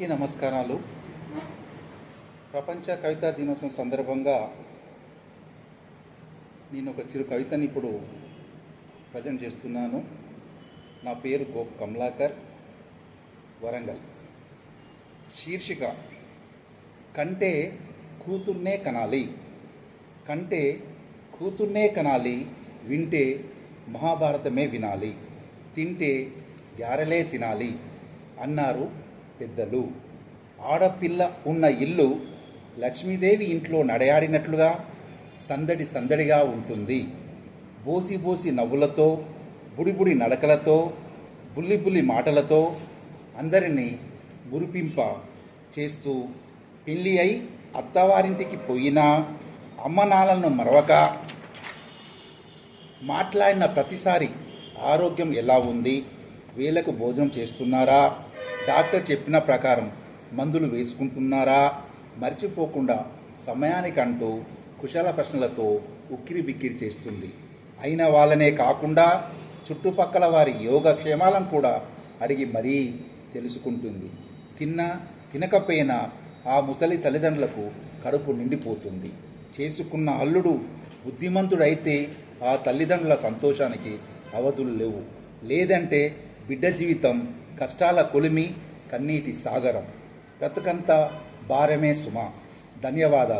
అందరికీ నమస్కారాలు. ప్రపంచ కవితా దినోత్సవం సందర్భంగా నేను ఒక చిరు కవితని ఇప్పుడు ప్రజెంట్ చేస్తున్నాను. నా పేరు గోప్ కమలాకర్ వరంగల్. శీర్షిక కంటే కూతుర్నే కనాలి కంటే కూతుర్నే కనాలి వింటే మహాభారతమే వినాలి తింటే గ్యారలే తినాలి అన్నారు పెద్దలు. ఆడపిల్ల ఉన్న ఇల్లు లక్ష్మీదేవి ఇంట్లో నడయాడినట్లుగా సందడి సందడిగా ఉంటుంది. బోసి బోసి నవ్వులతో బుడిబుడి నడకలతో బుల్లి బుల్లి మాటలతో అందరినీ మురిపింప చేస్తూ పెళ్ళి అయి అత్తవారింటికి పోయినా అమ్మ నాన్నలను మరవక మాట్లాడిన ప్రతిసారి ఆరోగ్యం ఎలా ఉంది? వీళ్ళకు భోజనం చేస్తున్నారా? డాక్టర్ చెప్పిన ప్రకారం మందులు వేసుకుంటున్నారా? మర్చిపోకుండా సమయానికంటూ కుశల ప్రశ్నలతో ఉక్కిరి బిక్కిరి చేస్తుంది. అయిన వాళ్ళనే కాకుండా చుట్టుపక్కల వారి యోగక్షేమాలను కూడా అడిగి మరీ తెలుసుకుంటుంది. తిన్నా తినకపోయినా ఆ ముసలి తల్లిదండ్రులకు కడుపు నిండిపోతుంది. చేసుకున్న అల్లుడు బుద్ధిమంతుడైతే ఆ తల్లిదండ్రుల సంతోషానికి అవధులు లేవు. లేదంటే బిడ్డ జీవితం కష్టాల కొలిమి కన్నీటి సాగరం. బ్రతుకంతా భారమే సుమ. ధన్యవాదాలు.